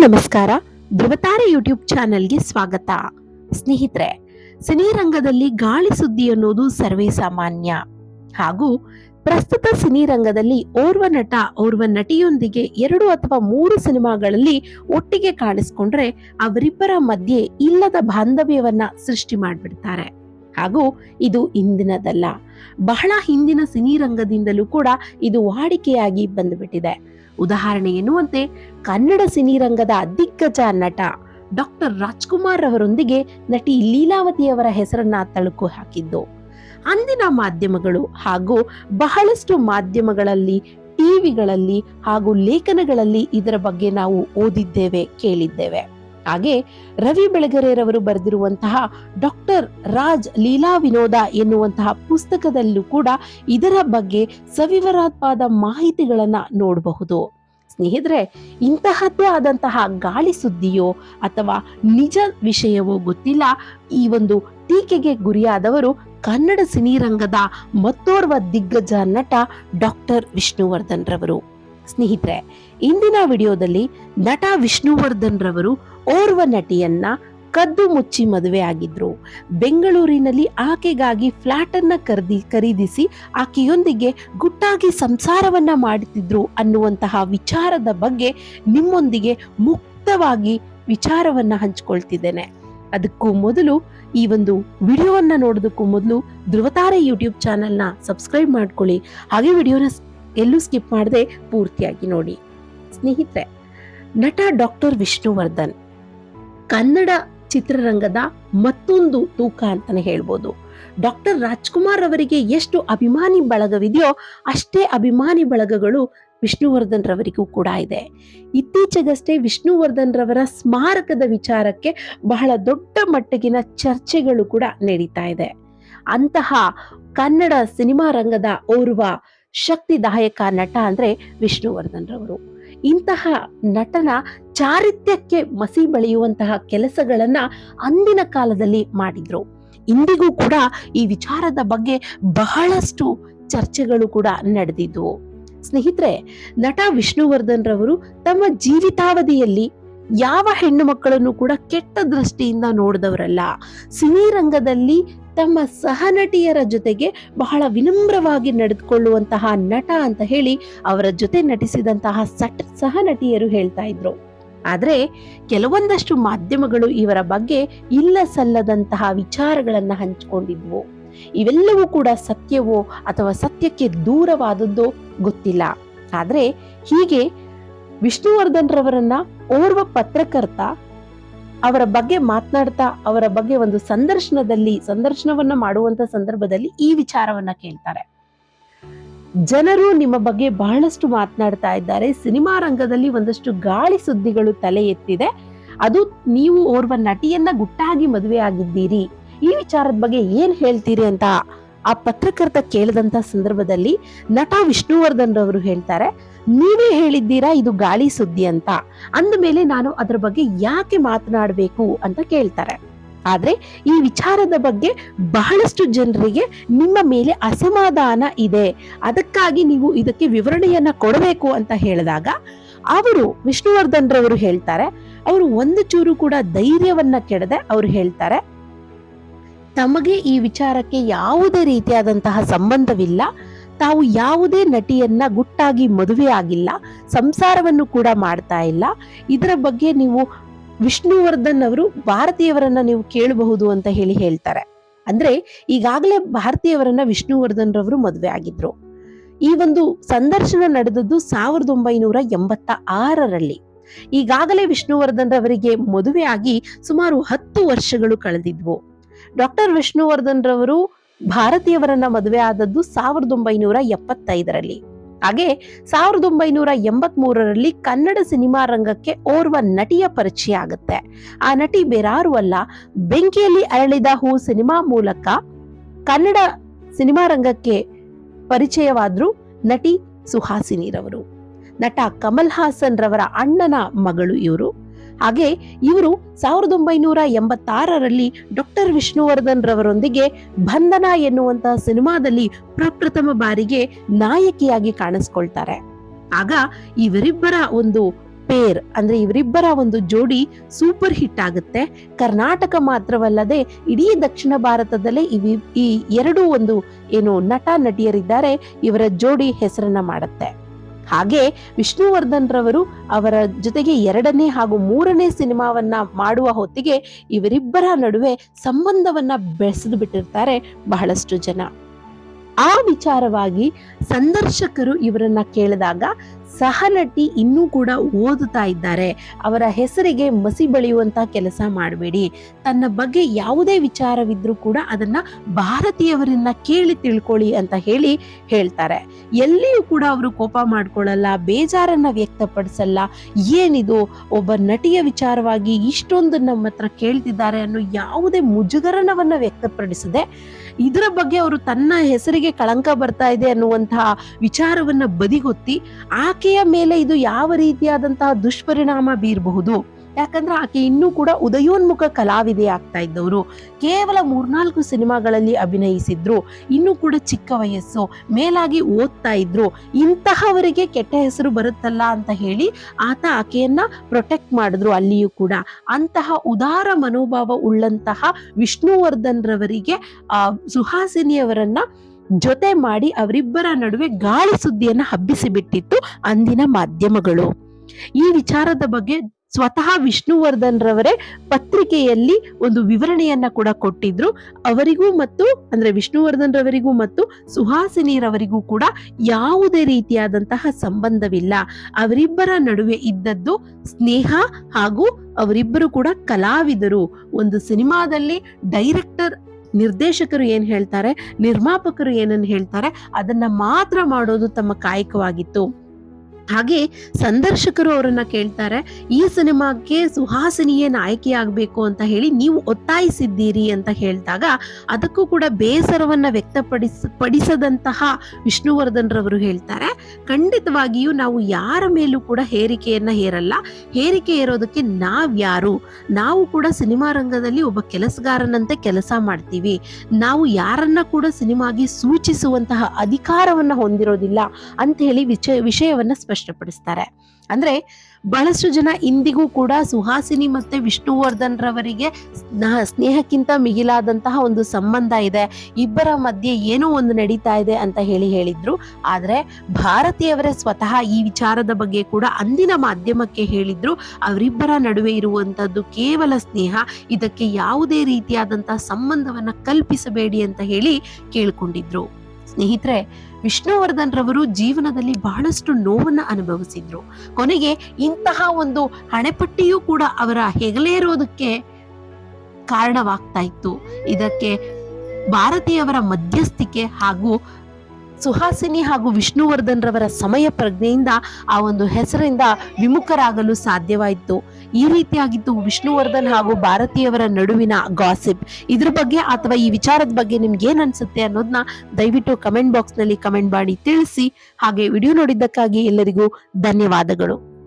ನಮಸ್ಕಾರ. ಧ್ರುವತಾರೆ ಯೂಟ್ಯೂಬ್ ಚಾನೆಲ್ಗೆ ಸ್ವಾಗತ. ಸ್ನೇಹಿತರೆ ಸಿನಿರಂಗದಲ್ಲಿ ಗಾಳಿ ಸುದ್ದಿ ಅನ್ನೋದು ಸರ್ವೇ ಸಾಮಾನ್ಯ. ಹಾಗೂ ಪ್ರಸ್ತುತ ಸಿನಿರಂಗದಲ್ಲಿ ಓರ್ವ ನಟ, ಓರ್ವ ನಟಿಯೊಂದಿಗೆ ಎರಡು ಅಥವಾ ಮೂರು ಸಿನಿಮಾಗಳಲ್ಲಿ ಒಟ್ಟಿಗೆ ಕಾಣಿಸ್ಕೊಂಡ್ರೆ ಅವರಿಬ್ಬರ ಮಧ್ಯೆ ಇಲ್ಲದ ಬಾಂಧವ್ಯವನ್ನ ಸೃಷ್ಟಿ ಮಾಡಿಬಿಡ್ತಾರೆ. ಹಾಗೂ ಇದು ಇಂದಿನದಲ್ಲ. ಬಹಳ ಹಿಂದಿನ ಸಿನಿರಂಗದಿಂದಲೂ ಕೂಡ ಇದು ವಾಡಿಕೆಯಾಗಿ ಬಂದುಬಿಟ್ಟಿದೆ. ಉದಾಹರಣೆ ಎನ್ನುವಂತೆ ಕನ್ನಡ ಸಿನಿರಂಗದ ದಿಗ್ಗಜ ನಟ ಡಾಕ್ಟರ್ ರಾಜ್ಕುಮಾರ್ ಅವರೊಂದಿಗೆ ನಟಿ ಲೀಲಾವತಿಯವರ ಹೆಸರನ್ನ ತಳುಕು ಹಾಕಿದ್ದು. ಅಂದಿನ ಮಾಧ್ಯಮಗಳು ಹಾಗೂ ಬಹಳಷ್ಟು ಮಾಧ್ಯಮಗಳಲ್ಲಿ, ಟಿವಿಗಳಲ್ಲಿ ಹಾಗೂ ಲೇಖನಗಳಲ್ಲಿ ಇದರ ಬಗ್ಗೆ ನಾವು ಓದಿದ್ದೇವೆ, ಕೇಳಿದ್ದೇವೆ. ಹಾಗೆ ರವಿ ಬೆಳಗರೆಯರವರು ಬರೆದಿರುವಂತಹ ಡಾಕ್ಟರ್ ರಾಜ್ ಲೀಲಾ ವಿನೋದ ಎನ್ನುವಂತಹ ಪುಸ್ತಕದಲ್ಲೂ ಕೂಡ ಇದರ ಬಗ್ಗೆ ಸವಿವರವಾದ ಮಾಹಿತಿಗಳನ್ನ ನೋಡಬಹುದು. ಸ್ನೇಹಿತರೆ, ಇಂತಹದ್ದೇ ಆದಂತಹ ಗಾಳಿ ಸುದ್ದಿಯೋ ಅಥವಾ ನಿಜ ವಿಷಯವೋ ಗೊತ್ತಿಲ್ಲ. ಈ ಒಂದು ಟೀಕೆಗೆ ಗುರಿಯಾದವರು ಕನ್ನಡ ಸಿನಿರಂಗದ ಮತ್ತೋರ್ವ ದಿಗ್ಗಜ ನಟ ಡಾಕ್ಟರ್ ವಿಷ್ಣುವರ್ಧನ್ ರವರು. ಸ್ನೇಹಿತರೆ, ಇಂದಿನ ವಿಡಿಯೋದಲ್ಲಿ ನಟ ವಿಷ್ಣುವರ್ಧನ್ ರವರು ಓರ್ವ ನಟಿಯನ್ನ ಕದ್ದು ಮುಚ್ಚಿ ಮದುವೆ ಆಗಿದ್ರು. ಬೆಂಗಳೂರಿನಲ್ಲಿ ಆಕೆಗಾಗಿ ಫ್ಲಾಟ್ ಅನ್ನ ಖರೀದಿ ಖರೀದಿಸಿ ಆಕೆಯೊಂದಿಗೆ ಗುಟ್ಟಾಗಿ ಸಂಸಾರವನ್ನ ಮಾಡುತ್ತಿದ್ರು ಅನ್ನುವಂತಹ ವಿಚಾರದ ಬಗ್ಗೆ ನಿಮ್ಮೊಂದಿಗೆ ಮುಕ್ತವಾಗಿ ವಿಚಾರವನ್ನ ಹಂಚಿಕೊಳ್ತಿದ್ದೇನೆ. ಅದಕ್ಕೂ ಮೊದಲು ಈ ಒಂದು ವಿಡಿಯೋವನ್ನ ನೋಡೋದಕ್ಕೂ ಮೊದಲು ಧ್ರುವತಾರೆ ಯೂಟ್ಯೂಬ್ ಚಾನೆಲ್ನ ಸಬ್ಸ್ಕ್ರೈಬ್ ಮಾಡ್ಕೊಳ್ಳಿ. ಹಾಗೆ ವಿಡಿಯೋನ ಎಲ್ಲೂ ಸ್ಕಿಪ್ ಮಾಡದೆ ಪೂರ್ತಿಯಾಗಿ ನೋಡಿ. ಸ್ನೇಹಿತರೆ, ನಟ ಡಾಕ್ಟರ್ ವಿಷ್ಣುವರ್ಧನ್ ಕನ್ನಡ ಚಿತ್ರರಂಗದ ಮತ್ತೊಂದು ತೂಕ ಅಂತಾನೆ ಹೇಳ್ಬೋದು. ಡಾಕ್ಟರ್ ರಾಜ್ಕುಮಾರ್ ಅವರಿಗೆ ಎಷ್ಟು ಅಭಿಮಾನಿ ಬಳಗವಿದೆಯೋ ಅಷ್ಟೇ ಅಭಿಮಾನಿ ಬಳಗಗಳು ವಿಷ್ಣುವರ್ಧನ್ ರವರಿಗೂ ಕೂಡ ಇದೆ. ಇತ್ತೀಚೆಗಷ್ಟೇ ವಿಷ್ಣುವರ್ಧನ್ ರವರ ಸ್ಮಾರಕದ ವಿಚಾರಕ್ಕೆ ಬಹಳ ದೊಡ್ಡ ಮಟ್ಟಗಿನ ಚರ್ಚೆಗಳು ಕೂಡ ನಡೀತಾ ಇದೆ. ಅಂತಹ ಕನ್ನಡ ಸಿನಿಮಾ ರಂಗದ ಓರ್ವ ಶಕ್ತಿದಾಯಕ ನಟ ಅಂದ್ರೆ ವಿಷ್ಣುವರ್ಧನ್ ರವರು. ಇಂತಹ ನಟನ ಚಾರಿತ್ಯಕ್ಕೆ ಮಸಿ ಬಳಿಯುವಂತಹ ಕೆಲಸಗಳನ್ನ ಅಂದಿನ ಕಾಲದಲ್ಲಿ ಮಾಡಿದ್ರು. ಇಂದಿಗೂ ಕೂಡ ಈ ವಿಚಾರದ ಬಗ್ಗೆ ಬಹಳಷ್ಟು ಚರ್ಚೆಗಳು ಕೂಡ ನಡೆದಿದ್ವು. ಸ್ನೇಹಿತರೆ, ನಟ ವಿಷ್ಣುವರ್ಧನ್ ರವರು ತಮ್ಮ ಜೀವಿತಾವಧಿಯಲ್ಲಿ ಯಾವ ಹೆಣ್ಣು ಮಕ್ಕಳನ್ನು ಕೂಡ ಕೆಟ್ಟ ದೃಷ್ಟಿಯಿಂದ ನೋಡಿದವರಲ್ಲ. ಸಿನಿ ರಂಗದಲ್ಲಿ ತಮ್ಮ ಸಹನಟಿಯರ ಜೊತೆಗೆ ಬಹಳ ವಿನಮ್ರವಾಗಿ ನಡೆದುಕೊಳ್ಳುವಂತಹ ನಟ ಅಂತ ಹೇಳಿ ಅವರ ಜೊತೆ ನಟಿಸಿದಂತಹ ಸಟ್ ಸಹನಟಿಯರು ಹೇಳ್ತಾ ಇದ್ರು. ಆದರೆ ಕೆಲವೊಂದಷ್ಟು ಮಾಧ್ಯಮಗಳು ಇವರ ಬಗ್ಗೆ ಇಲ್ಲ ಸಲ್ಲದಂತಹ ವಿಚಾರಗಳನ್ನು ಹಂಚಿಕೊಂಡಿದ್ವು. ಇವೆಲ್ಲವೂ ಕೂಡ ಸತ್ಯವೋ ಅಥವಾ ಸತ್ಯಕ್ಕೆ ದೂರವಾದದ್ದೋ ಗೊತ್ತಿಲ್ಲ. ಆದರೆ ಹೀಗೆ ವಿಷ್ಣುವರ್ಧನ್ ರವರನ್ನ ಓರ್ವ ಪತ್ರಕರ್ತ ಅವರ ಬಗ್ಗೆ ಮಾತನಾಡ್ತಾ, ಅವರ ಬಗ್ಗೆ ಒಂದು ಸಂದರ್ಶನದಲ್ಲಿ, ಸಂದರ್ಶನವನ್ನ ಮಾಡುವಂತ ಸಂದರ್ಭದಲ್ಲಿ ಈ ವಿಚಾರವನ್ನ ಕೇಳ್ತಾರೆ. ಜನರು ನಿಮ್ಮ ಬಗ್ಗೆ ಬಹಳಷ್ಟು ಮಾತನಾಡ್ತಾ ಇದ್ದಾರೆ. ಸಿನಿಮಾ ರಂಗದಲ್ಲಿ ಒಂದಷ್ಟು ಗಾಳಿ ಸುದ್ದಿಗಳು ತಲೆ ಎತ್ತಿದೆ. ಅದು ನೀವು ಓರ್ವ ನಟಿಯನ್ನ ಗುಟ್ಟಾಗಿ ಮದುವೆ ಆಗಿದ್ದೀರಿ. ಈ ವಿಚಾರದ ಬಗ್ಗೆ ಏನ್ ಹೇಳ್ತೀರಿ ಅಂತ ಆ ಪತ್ರಕರ್ತ ಕೇಳಿದಂತ ಸಂದರ್ಭದಲ್ಲಿ ನಟ ವಿಷ್ಣುವರ್ಧನ್ ರವರು ಹೇಳ್ತಾರೆ. ನೀವೇ ಹೇಳಿದ್ದೀರಾ ಇದು ಗಾಳಿ ಸುದ್ದಿ ಅಂತ. ಅಂದ ಮೇಲೆ ನಾನು ಅದರ ಬಗ್ಗೆ ಯಾಕೆ ಮಾತನಾಡಬೇಕು ಅಂತ ಕೇಳ್ತಾರೆ. ಆದ್ರೆ ಈ ವಿಚಾರದ ಬಗ್ಗೆ ಬಹಳಷ್ಟು ಜನರಿಗೆ ನಿಮ್ಮ ಮೇಲೆ ಅಸಮಾಧಾನ ಇದೆ. ಅದಕ್ಕಾಗಿ ನೀವು ಇದಕ್ಕೆ ವಿವರಣೆಯನ್ನ ಕೊಡಬೇಕು ಅಂತ ಹೇಳಿದಾಗ ಅವರು ವಿಷ್ಣುವರ್ಧನ್ ರವರು ಹೇಳ್ತಾರೆ, ಅವರು ಒಂದು ಚೂರು ಕೂಡ ಧೈರ್ಯವನ್ನ ಕೆಡದೆ ಅವರು ಹೇಳ್ತಾರೆ, ತಮಗೆ ಈ ವಿಚಾರಕ್ಕೆ ಯಾವುದೇ ರೀತಿಯಾದಂತಹ ಸಂಬಂಧವಿಲ್ಲ ತಾವು ಯಾವುದೇ ನಟಿಯನ್ನ ಗುಟ್ಟಾಗಿ ಮದುವೆ ಆಗಿಲ್ಲ, ಸಂಸಾರವನ್ನು ಕೂಡ ಮಾಡ್ತಾ ಇಲ್ಲ. ಇದರ ಬಗ್ಗೆ ನೀವು ವಿಷ್ಣುವರ್ಧನ್ ಅವರು ಭಾರತೀಯವರನ್ನ ನೀವು ಕೇಳಬಹುದು ಅಂತ ಹೇಳಿ ಹೇಳ್ತಾರೆ. ಅಂದ್ರೆ ಈಗಾಗಲೇ ಭಾರತೀಯವರನ್ನ ವಿಷ್ಣುವರ್ಧನ್ ರವರು ಮದುವೆ ಆಗಿದ್ರು. ಈ ಒಂದು ಸಂದರ್ಶನ ನಡೆದದ್ದು ಸಾವಿರದ ಒಂಬೈನೂರ ಎಂಬತ್ತ ಆರರಲ್ಲಿ ಈಗಾಗಲೇ ವಿಷ್ಣುವರ್ಧನ್ ರವರಿಗೆ ಆಗಿ ಸುಮಾರು ಹತ್ತು ವರ್ಷಗಳು ಕಳೆದಿದ್ವು. ಡಾಕ್ಟರ್ ವಿಷ್ಣುವರ್ಧನ್ ರವರು ಭಾರತೀಯವರನ್ನ ಮದುವೆ ಆದದ್ದು ಸಾವಿರದ ಒಂಬೈನೂರ ಎಪ್ಪತ್ತೈದರಲ್ಲಿ. ಹಾಗೆ ಸಾವಿರದ ಒಂಬೈನೂರ ಎಂಬತ್ ಮೂರರಲ್ಲಿ ಕನ್ನಡ ಸಿನಿಮಾ ರಂಗಕ್ಕೆ ಓರ್ವ ನಟಿಯ ಪರಿಚಯ ಆಗುತ್ತೆ. ಆ ನಟಿ ಬೇರಾರು ಅಲ್ಲ, ಬೆಂಕಿಯಲ್ಲಿ ಅರಳಿದ ಹೂ ಸಿನಿಮಾ ಮೂಲಕ ಕನ್ನಡ ಸಿನಿಮಾ ರಂಗಕ್ಕೆ ಪರಿಚಯವಾದ್ರು ನಟಿ ಸುಹಾಸಿನಿರವರು. ನಟ ಕಮಲ್ ಹಾಸನ್ ರವರ ಅಣ್ಣನ ಮಗಳು ಇವರು. ಹಾಗೆ ಇವರು ಸಾವಿರದ ಒಂಬೈನೂರ ಎಂಬತ್ತಾರರಲ್ಲಿ ಡಾಕ್ಟರ್ ವಿಷ್ಣುವರ್ಧನ್ ರವರೊಂದಿಗೆ ಬಂಧನ ಎನ್ನುವಂತಹ ಸಿನಿಮಾದಲ್ಲಿ ಪ್ರಪ್ರಥಮ ಬಾರಿಗೆ ನಾಯಕಿಯಾಗಿ ಕಾಣಿಸ್ಕೊಳ್ತಾರೆ. ಆಗ ಇವರಿಬ್ಬರ ಒಂದು ಪೇರ್ ಅಂದ್ರೆ ಇವರಿಬ್ಬರ ಒಂದು ಜೋಡಿ ಸೂಪರ್ ಹಿಟ್ ಆಗುತ್ತೆ. ಕರ್ನಾಟಕ ಮಾತ್ರವಲ್ಲದೆ ಇಡೀ ದಕ್ಷಿಣ ಭಾರತದಲ್ಲೇ ಇವಿ ಈ ಎರಡು ಒಂದು ಏನು ನಟ ನಟಿಯರಿದ್ದಾರೆ. ಇವರ ಜೋಡಿ ಹೆಸರನ್ನ ಮಾಡುತ್ತೆ. ಹಾಗೆ ವಿಷ್ಣುವರ್ಧನ್ ರವರು ಅವರ ಜೊತೆಗೆ ಎರಡನೇ ಹಾಗೂ ಮೂರನೇ ಸಿನಿಮಾವನ್ನ ಮಾಡುವ ಹೊತ್ತಿಗೆ ಇವರಿಬ್ಬರ ನಡುವೆ ಸಂಬಂಧವನ್ನ ಬೆಳೆಸಿದು ಬಿಟ್ಟಿರ್ತಾರೆ ಬಹಳಷ್ಟು ಜನ. ಆ ವಿಚಾರವಾಗಿ ಸಂದರ್ಶಕರು ಇವರನ್ನ ಕೇಳಿದಾಗ ಸಹನಟಿ ಇನ್ನೂ ಕೂಡ ಓದುತ್ತಾ ಇದ್ದಾರೆ. ಅವರ ಹೆಸರಿಗೆ ಮಸಿ ಬಳಿಯುವಂತಹ ಕೆಲಸ ಮಾಡಬೇಡಿ. ತನ್ನ ಬಗ್ಗೆ ಯಾವುದೇ ವಿಚಾರವಿದ್ರೂ ಕೂಡ ಅದನ್ನ ಭಾರತೀಯವರನ್ನ ಕೇಳಿ ತಿಳ್ಕೊಳ್ಳಿ ಅಂತ ಹೇಳಿ ಹೇಳ್ತಾರೆ. ಎಲ್ಲಿಯೂ ಕೂಡ ಅವರು ಕೋಪ ಮಾಡ್ಕೊಳ್ಳಲ್ಲ, ಬೇಜಾರನ್ನ ವ್ಯಕ್ತಪಡಿಸಲ್ಲ. ಏನಿದು? ಒಬ್ಬ ನಟಿಯ ವಿಚಾರವಾಗಿ ಇಷ್ಟೊಂದು ನಮ್ಮ ಹತ್ರ ಕೇಳ್ತಿದ್ದಾರೆ ಅನ್ನೋ ಯಾವುದೇ ಮುಜುಗರನವನ್ನ ವ್ಯಕ್ತಪಡಿಸದೆ ಇದರ ಬಗ್ಗೆ ಅವರು ತನ್ನ ಹೆಸರಿಗೆ ಕಳಂಕ ಬರ್ತಾ ಇದೆ ಅನ್ನುವಂತಹ ವಿಚಾರವನ್ನ ಬದಿಗೊತ್ತಿ ಆಕೆಯ ಮೇಲೆ ಇದು ಯಾವ ರೀತಿಯಾದಂತಹ ದುಷ್ಪರಿಣಾಮ ಬೀರಬಹುದು? ಯಾಕಂದ್ರೆ ಆಕೆ ಇನ್ನೂ ಕೂಡ ಉದಯೋನ್ಮುಖ ಕಲಾವಿದೆ ಆಗ್ತಾ ಇದ್ದವರು. ಕೇವಲ ಮೂರ್ನಾಲ್ಕು ಸಿನಿಮಾಗಳಲ್ಲಿ ಅಭಿನಯಿಸಿದ್ರು, ಇನ್ನೂ ಕೂಡ ಚಿಕ್ಕ ವಯಸ್ಸು, ಮೇಲಾಗಿ ಓದ್ತಾ ಇದ್ರು. ಇಂತಹವರಿಗೆ ಕೆಟ್ಟ ಹೆಸರು ಬರುತ್ತಲ್ಲ ಅಂತ ಹೇಳಿ ಆತ ಆಕೆಯನ್ನ ಪ್ರೊಟೆಕ್ಟ್ ಮಾಡಿದ್ರು ಅಲ್ಲಿಯೂ ಕೂಡ. ಅಂತಹ ಉದಾರ ಮನೋಭಾವ ಉಳ್ಳಂತಹ ವಿಷ್ಣುವರ್ಧನ್ ರವರಿಗೆ ಸುಹಾಸಿನಿಯವರನ್ನ ಜೊತೆ ಮಾಡಿ ಅವರಿಬ್ಬರ ನಡುವೆ ಗಾಳಿ ಸುದ್ದಿಯನ್ನು ಹಬ್ಬಿಸಿ ಬಿಟ್ಟಿತ್ತು ಅಂದಿನ ಮಾಧ್ಯಮಗಳು. ಈ ವಿಚಾರದ ಬಗ್ಗೆ ಸ್ವತಃ ವಿಷ್ಣುವರ್ಧನ್ ರವರೇ ಪತ್ರಿಕೆಯಲ್ಲಿ ಒಂದು ವಿವರಣೆಯನ್ನ ಕೂಡ ಕೊಟ್ಟಿದ್ರು. ಅವರಿಗೂ ಮತ್ತು, ಅಂದ್ರೆ ವಿಷ್ಣುವರ್ಧನ್ ರವರಿಗೂ ಮತ್ತು ಸುಹಾಸಿನಿ ರವರಿಗೂ ಕೂಡ ಯಾವುದೇ ರೀತಿಯಾದಂತಹ ಸಂಬಂಧವಿಲ್ಲ. ಅವರಿಬ್ಬರ ನಡುವೆ ಇದ್ದದ್ದು ಸ್ನೇಹ ಹಾಗೂ ಅವರಿಬ್ಬರು ಕೂಡ ಕಲಾವಿದರು. ಒಂದು ಸಿನಿಮಾದಲ್ಲಿ ಡೈರೆಕ್ಟರ್ ನಿರ್ದೇಶಕರು ಏನು ಹೇಳ್ತಾರೆ, ನಿರ್ಮಾಪಕರು ಏನನ್ನು ಹೇಳ್ತಾರೆ, ಅದನ್ನ ಮಾತ್ರ ಮಾಡೋದು ತಮ್ಮ ಕಾಯಕವಾಗಿತ್ತು. ಹಾಗೆ ಸಂದರ್ಶಕರು ಅವರನ್ನ ಕೇಳ್ತಾರೆ, ಈ ಸಿನಿಮಾಕ್ಕೆ ಸುಹಾಸಿನಿಯೇ ನಾಯಕಿಯಾಗಬೇಕು ಅಂತ ಹೇಳಿ ನೀವು ಒತ್ತಾಯಿಸಿದ್ದೀರಿ ಅಂತ ಹೇಳಿದಾಗ, ಅದಕ್ಕೂ ಕೂಡ ಬೇಸರವನ್ನ ವ್ಯಕ್ತಪಡಿಸ, ಪಡಿಸದಂತಹ ವಿಷ್ಣುವರ್ಧನ್ ರವರು ಹೇಳ್ತಾರೆ. ಖಂಡಿತವಾಗಿಯೂ ನಾವು ಯಾರ ಮೇಲೂ ಕೂಡ ಹೇರಿಕೆಯನ್ನ ಹೇರಲ್ಲ. ಹೇರಿಕೆ ಏರೋದಕ್ಕೆ ನಾವ್ಯಾರು ನಾವು ಕೂಡ ಸಿನಿಮಾ ರಂಗದಲ್ಲಿ ಒಬ್ಬ ಕೆಲಸಗಾರನಂತೆ ಕೆಲಸ ಮಾಡ್ತೀವಿ. ನಾವು ಯಾರನ್ನ ಕೂಡ ಸಿನಿಮಾಗೆ ಸೂಚಿಸುವಂತಹ ಅಧಿಕಾರವನ್ನ ಹೊಂದಿರೋದಿಲ್ಲ ಅಂತ ಹೇಳಿ ವಿಷಯ ವಿಷಯವನ್ನ ಸ್ಪಷ್ಟಪಡಿಸ್ತಾರೆ. ಅಂದ್ರೆ ಬಹಳಷ್ಟು ಜನ ಇಂದಿಗೂ ಕೂಡ ಸುಹಾಸಿನಿ ಮತ್ತೆ ವಿಷ್ಣುವರ್ಧನ್ ರವರಿಗೆ ಸ್ನ- ಸ್ನೇಹಕ್ಕಿಂತ ಮಿಗಿಲಾದಂತಹ ಒಂದು ಸಂಬಂಧ ಇದೆ. ಇಬ್ಬರ ಮಧ್ಯೆ ಏನೋ ಒಂದು ನಡೀತಾ ಇದೆ ಅಂತ ಹೇಳಿ ಹೇಳಿದ್ರು. ಆದರೆ ಭಾರತೀಯವರೇ ಸ್ವತಃ ಈ ವಿಚಾರದ ಬಗ್ಗೆ ಕೂಡ ಅಂದಿನ ಮಾಧ್ಯಮಕ್ಕೆ ಹೇಳಿದ್ರು. ಅವರಿಬ್ಬರ ನಡುವೆ ಇರುವಂತದ್ದು ಕೇವಲ ಸ್ನೇಹ, ಇದಕ್ಕೆ ಯಾವುದೇ ರೀತಿಯಾದಂತಹ ಸಂಬಂಧವನ್ನ ಕಲ್ಪಿಸಬೇಡಿ ಅಂತ ಹೇಳಿ ಕೇಳ್ಕೊಂಡಿದ್ರು. ಸ್ನೇಹಿತರೆ ವಿಷ್ಣುವರ್ಧನ್ ರವರು ಜೀವನದಲ್ಲಿ ಬಹಳಷ್ಟು ನೋವನ್ನ ಅನುಭವಿಸಿದ್ರು. ಕೊನೆಗೆ ಇಂತಹ ಒಂದು ಹಣೆಪಟ್ಟಿಯೂ ಕೂಡ ಅವರ ಹೆಗಲೇರೋದಕ್ಕೆ ಕಾರಣವಾಗ್ತಾ ಇತ್ತು. ಇದಕ್ಕೆ ಭಾರತೀಯವರ ಮಧ್ಯಸ್ಥಿಕೆ ಹಾಗೂ ಸುಹಾಸಿನಿ ಹಾಗೂ ವಿಷ್ಣುವರ್ಧನ್ ರವರ ಸಮಯ ಪ್ರಜ್ಞೆಯಿಂದ ಆ ಒಂದು ಹೆಸರಿಂದ ವಿಮುಖರಾಗಲು ಸಾಧ್ಯವಾಯಿತು. ಈ ರೀತಿಯಾಗಿದ್ದು ವಿಷ್ಣುವರ್ಧನ್ ಹಾಗೂ ಭಾರತೀಯವರ ನಡುವಿನ ಗಾಸಿಪ್ ಇದ್ರ ಬಗ್ಗೆ ಅಥವಾ ಈ ವಿಚಾರದ ಬಗ್ಗೆ ನಿಮ್ಗೆ ಏನ್ ಅನ್ಸುತ್ತೆ ಅನ್ನೋದನ್ನ ದಯವಿಟ್ಟು ಕಮೆಂಟ್ ಬಾಕ್ಸ್ನಲ್ಲಿ ಕಮೆಂಟ್ ಮಾಡಿ ತಿಳಿಸಿ. ಹಾಗೆ ವಿಡಿಯೋ ನೋಡಿದ್ದಕ್ಕಾಗಿ ಎಲ್ಲರಿಗೂ ಧನ್ಯವಾದಗಳು.